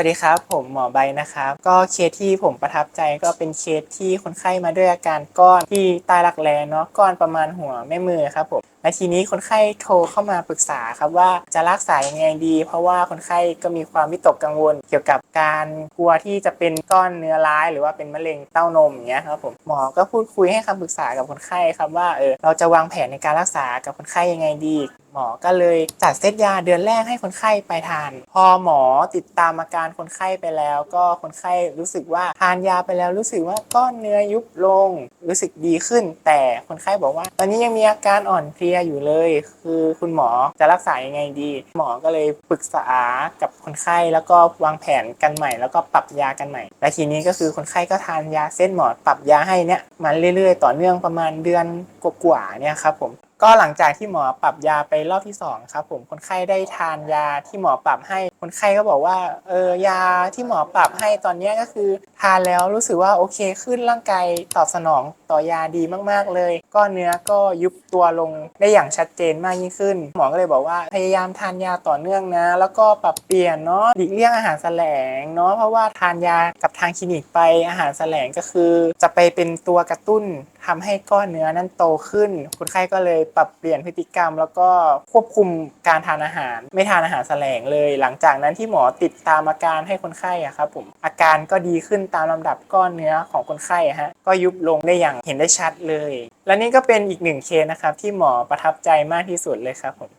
วัสดีครับ ผมหมอใบนะครับ ก็เคสที่ผมประทับใจก็เป็นเคสที่คนไข้มาด้วยอาการก้อนที่ใต้รักแร้เนาะก้อนประมาณหัวแม่มือครับผมและทีนี้คนไข้โทรเข้ามาปรึกษาครับว่าจะรักษายังไงดี เพราะว่าคนไข้ก็มีความวิตกกังวล เกี่ยวกับการกลัวที่จะเป็นก้อนเนื้อร้าย หรือว่าเป็นมะเร็งเต้านมอย่างเงี้ยครับผมหมอก็พูดคุยให้คำปรึกษากับคนไข้ครับว่าเออเราจะวางแผนในการรักษากับคนไข้ยังไงดีหมอก็เลยจัดเซตยาเดือนแรกให้คนไข้ไปทาน พอหมอติดตามอาการคนไข้ไปแล้ว ก็คนไข้รู้สึกว่าทานยาไปแล้วรู้สึกว่าก้อนเนื้อยุบลง รู้สึกดีขึ้น แต่คนไข้บอกว่า ตอนนี้ยังมีอาการอ่อนเพลียอยู่เลย คือคุณหมอจะรักษายังไงดี หมอก็เลยปรึกษากับคนไข้แล้วก็วางแผนกันใหม่ แล้วก็ปรับยากันใหม่ และทีนี้ก็คือคนไข้ก็ทานยาเส้นหมอปรับยาให้เนี่ยมาเรื่อยๆ ต่อเนื่องประมาณเดือนกว่าๆเนี่ยครับผม ก็หลังจากที่หมอปรับยาไปรอบที่สองครับผมคนไข้ได้ทานยาที่หมอปรับให้คนไข้ก็บอกว่าเออยาที่หมอปรับให้ตอนนี้ก็คือทานแล้วรู้สึกว่าโอเคขึ้นร่างกายตอบสนองต่อยาดีมากๆเลย ก็เนื้อก็ยุบตัวลงได้อย่างชัดเจนมากยิ่งขึ้น หมอก็เลยบอกว่าพยายามทานยาต่อเนื่องนะ แล้วก็ปรับเปลี่ยนเนาะหลีกเลี่ยงอาหารแสลงเนาะเพราะว่าทานยากับทางคลินิกไปอาหารแสลงก็คือ จะไปเป็นตัวกระตุ้นทำให้ก้อนเนื้อนั้นโตขึ้นคนไข้ก็เลยปรับเปลี่ยนพฤติกรรม แล้วก็ควบคุมการทานอาหาร ไม่ทานอาหารแสลงเลย หลังจากนั้นที่หมอติดตามอาการให้คนไข้อะครับผมอาการก็ดีขึ้นตามลำดับก้อนเนื้อของคนไข้ฮะก็ยุบลงได้อย่างเห็นได้ชัดเลย และนี่ก็เป็นอีกหนึ่งเคสนะครับที่หมอประทับใจมากที่สุดเลยครับผม